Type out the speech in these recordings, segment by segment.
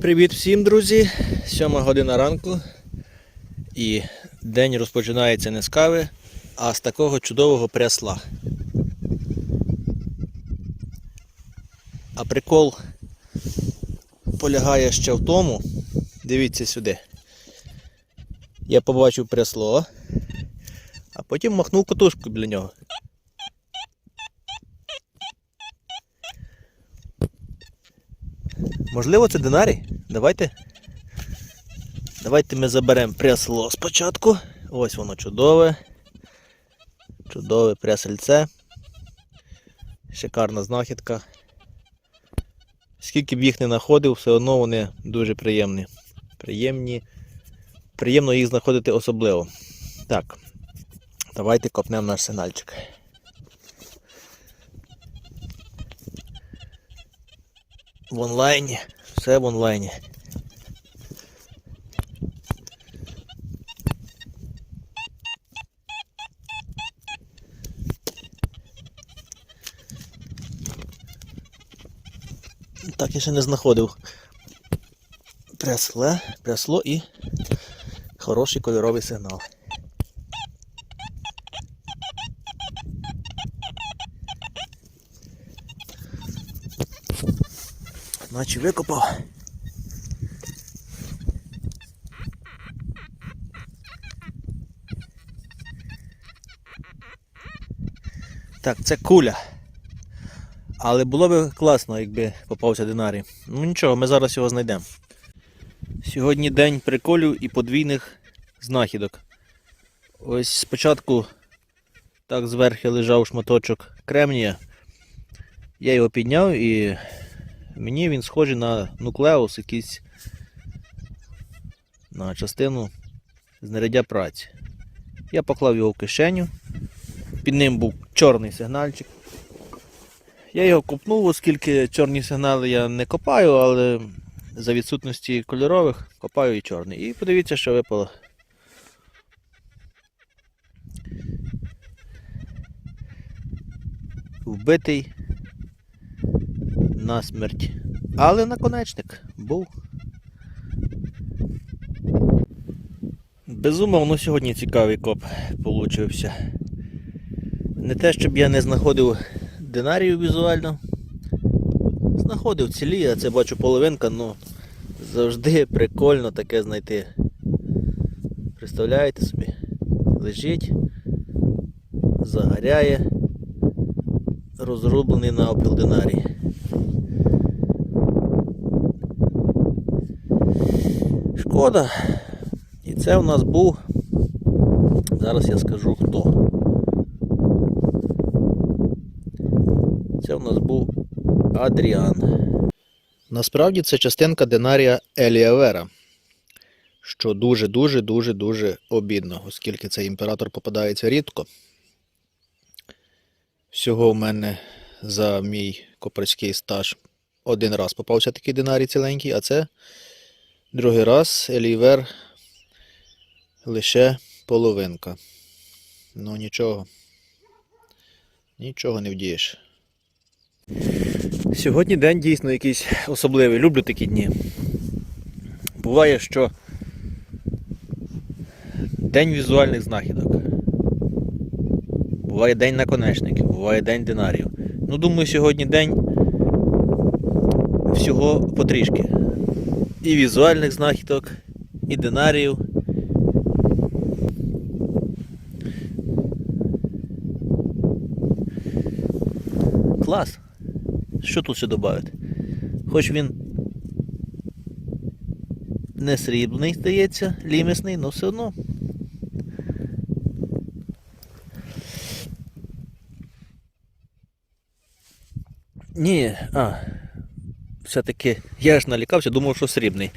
Привіт всім, друзі! Сьома година ранку. І день розпочинається не з кави, а з такого чудового прясла. А прикол полягає ще в тому. Дивіться сюди. Я побачив прясло, а потім махнув котушку біля нього. Можливо, це динарій? Давайте. Давайте ми заберемо прясло спочатку. Ось воно чудове. Чудове прясельце. Шикарна знахідка. Скільки б їх не знаходив, все одно вони дуже приємні. Приємні. Приємно їх знаходити особливо. Так. Давайте копнемо наш сигнальчик. В онлайні. Все в онлайні. Так, я ще не знаходив прясле, прясло і хороший кольоровий сигнал. Наче викопав. Так, це куля. Але було б класно, якби попався динарій. Ну нічого, ми зараз його знайдемо. Сьогодні день приколів і подвійних знахідок. Ось спочатку так зверху лежав шматочок кремнія. Я його підняв і мені він схожий на нуклеус, якийсь на частину знаряддя праці. Я поклав його в кишеню. Під ним був чорний сигнальчик. Я його копнув, оскільки чорні сигнали я не копаю, але за відсутності кольорових копаю і чорний. І подивіться, що випало. Вбитий на смерть. Але наконечник був. Безумовно, сьогодні цікавий коп получився. Не те, щоб я не знаходив динарію візуально. Знаходив цілі, а це бачу половинка, ну завжди прикольно таке знайти. Представляєте собі? Лежить, загоряє, розрублений на опіл Шкода. І це у нас був. Зараз я скажу хто. Це у нас був Адріан. Насправді це частинка динарія Еліавера, що дуже-дуже дуже дуже обідно, оскільки цей імператор попадається рідко. Всього в мене за мій копарський стаж один раз попався такий динарій ціленький, а це другий раз Елівер лише половинка. Ну нічого. Нічого не вдієш. Сьогодні день дійсно якийсь особливий. Люблю такі дні. Буває, що день візуальних знахідок. Буває день наконечників, буває день динарів. Ну, думаю, сьогодні день всього потрішки. І візуальних знахідок, і динарів. Клас. Що тут ще додати? Хоч він не срібний, здається, лімісний, але все одно. Ні, а, все-таки я ж налякався, думав, що срібний.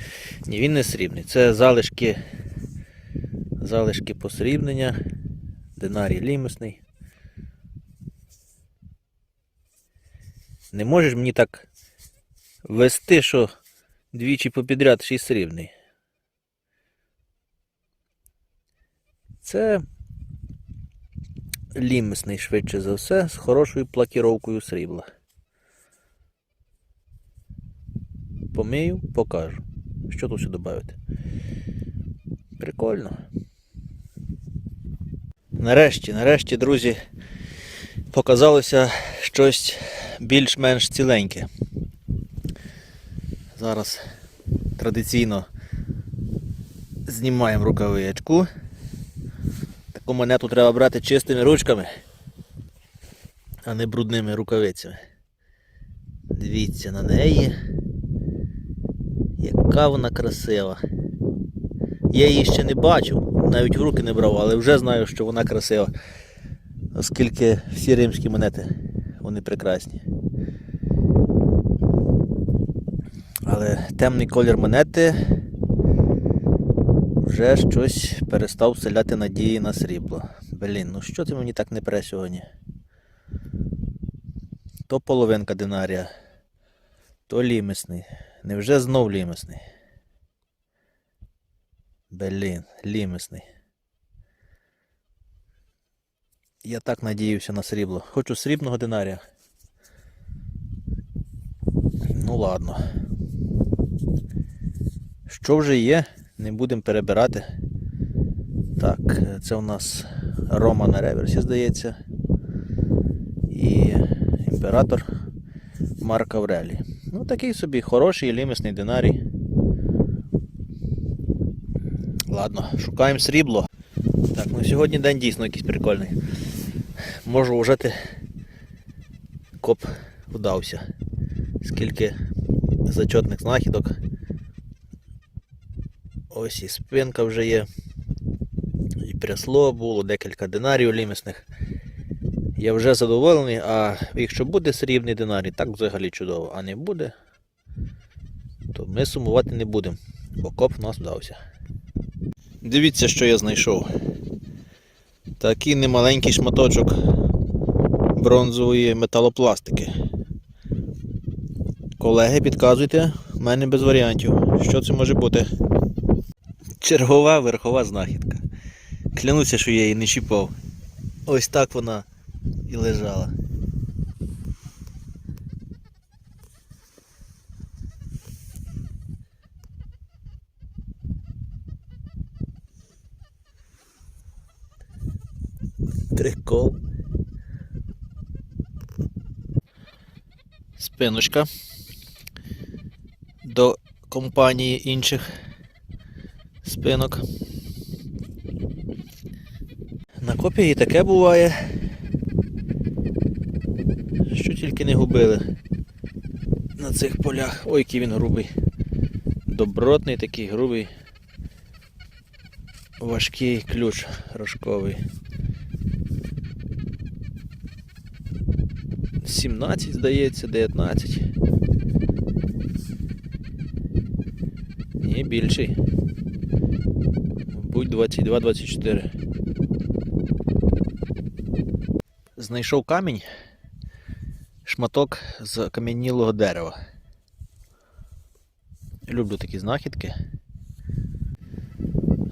Ні, він не срібний. Це залишки, залишки посрібнення, динарій лімісний. Не можеш мені так вести, що двічі попідряд шість срібний. Це лімісний швидше за все з хорошою плакіровкою срібла. Помию, покажу. Що тут ще додати? Прикольно. Нарешті, нарешті, друзі, показалося щось більш-менш ціленьке. Зараз традиційно знімаємо рукавичку. Таку монету треба брати чистими ручками, а не брудними рукавицями. Дивіться на неї. Яка вона красива. Я її ще не бачив, навіть в руки не брав, але вже знаю, що вона красива. Оскільки всі римські монети вони прекрасні. Але темний колір монети вже щось перестав вселяти надії на срібло. Блін, ну що ти мені так не пре сьогодні? То половинка динарія, то лімісний. Невже знов лімісний? Блін, лімісний. Я так надіявся на срібло. Хочу срібного динарія. Ну ладно. Що вже є, не будемо перебирати. Так, це у нас Рома на реверсі, здається. І імператор Марк Аврелій. Ну, такий собі хороший лімісний динарій. Ладно, шукаємо срібло. Так, ну сьогодні день дійсно якийсь прикольний. Можу вважати, коп вдався. Скільки зачетних знахідок. Ось і спинка вже є. І прясло було, декілька динарів лімісних. Я вже задоволений, а якщо буде срібний динарій, так взагалі чудово. А не буде, то ми сумувати не будемо, бо коп в нас вдався. Дивіться, що я знайшов. Такий немаленький шматочок бронзової металопластики. Колеги, підказуйте, в мене без варіантів. Що це може бути? Чергова верхова знахідка. Клянуся, що я її не чіпав. Ось так вона і лежала. Прикол. Спиночка до компанії інших спинок. На копії таке буває. Що тільки не губили на цих полях. Ой, який він грубий. Добротний такий грубий. Важкий ключ рожковий. 17, здається, 19. Ні, більший. Будь 22-24. Знайшов камінь. Шматок з кам'янілого дерева. Люблю такі знахідки.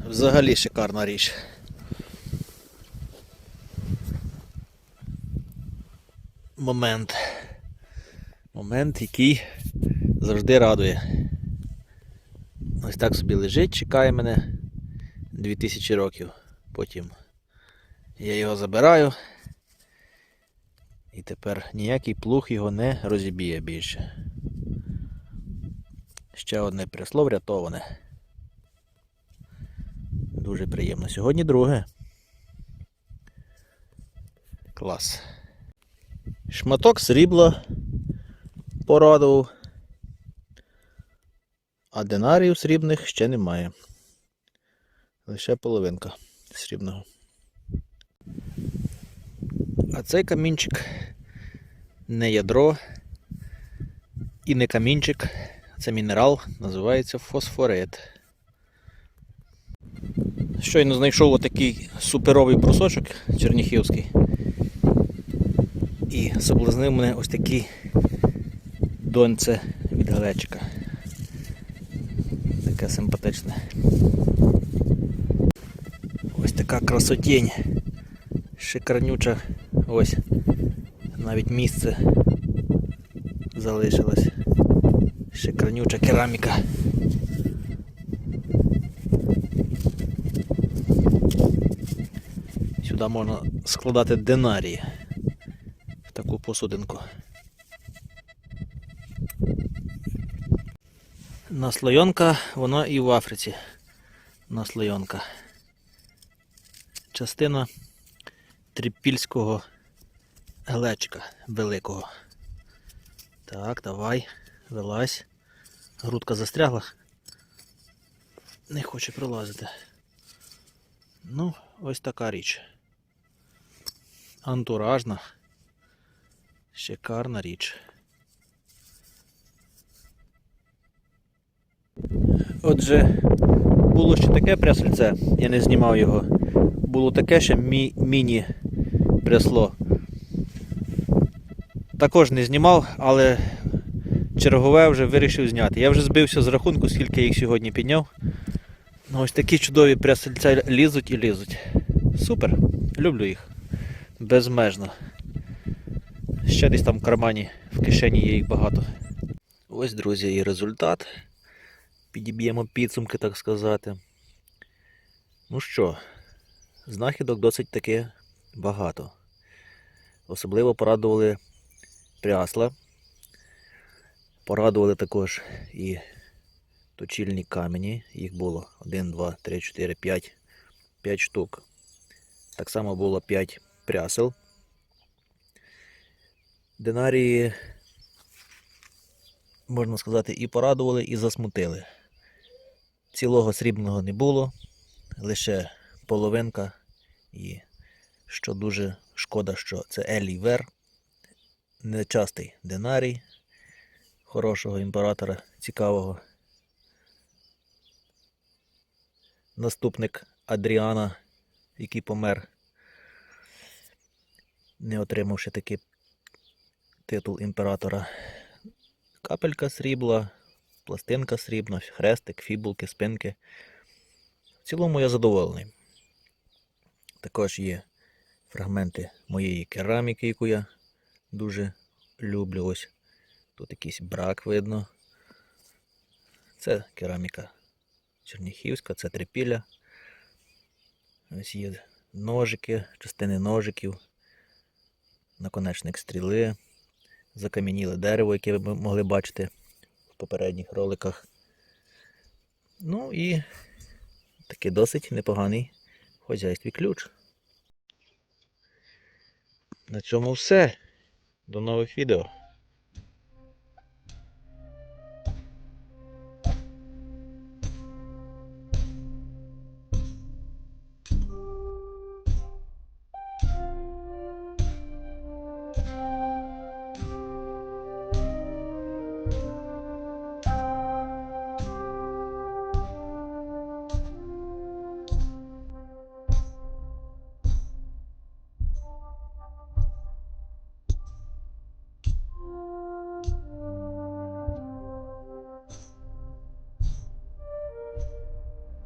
Взагалі шикарна річ. Момент. Момент, який завжди радує. Ось так собі лежить, чекає мене 2000 років. Потім я його забираю. І тепер ніякий плуг його не розіб'є більше. Ще одне прясло врятоване. Дуже приємно. Сьогодні друге. Клас. Шматок срібла порадував. А динарів срібних ще немає. Лише половинка срібного. А цей камінчик не ядро і не камінчик, це мінерал, називається фосфорит. Щойно знайшов отакий суперовий брусочок черніхівський. І соблазнив мене ось такий донце від глечика. Таке симпатичне. Ось така красотінь. Шикарнюча. Ось. Навіть місце залишилось. Шикарнюча кераміка. Сюди можна складати динарії в таку посудинку. Наслойонка, вона і в Африці. Наслойонка. Частина трипільського глечика великого. Так, давай, вилазь. Грудка застрягла. Не хоче пролазити. Ну, ось така річ. Антуражна. Шикарна річ. Отже, було ще таке прясельце, я не знімав його. Було таке ще мі- міні-прясло. Також не знімав, але чергове вже вирішив зняти. Я вже збився з рахунку, скільки я їх сьогодні підняв. Ну, ось такі чудові прясельця лізуть і лізуть. Супер. Люблю їх. Безмежно. Ще десь там в кармані, в кишені є їх багато. Ось, друзі, і результат. Підіб'ємо підсумки, так сказати. Ну що, знахідок досить таки багато. Особливо порадували прясла. Порадували також і точильні камені. Їх було 1, 2, 3, 4, 5. 5 штук. Так само було 5 прясел. Динарії, можна сказати, і порадували, і засмутили. Цілого срібного не було, лише половинка. І що дуже шкода, що це Елій Вер, нечастий динарій хорошого імператора, цікавого. Наступник Адріана, який помер, не отримавши такий титул імператора. Капелька срібла, пластинка срібна, хрестик, фібулки, спинки. В цілому я задоволений. Також є фрагменти моєї кераміки, яку я дуже люблю. Ось тут якийсь брак видно. Це кераміка черніхівська, це трипілля. Ось є ножики, частини ножиків, наконечник стріли, закам'яніле дерево, яке ви могли бачити в попередніх роликах. Ну і такий досить непоганий в хозяйстві ключ. На цьому все. До новых видео.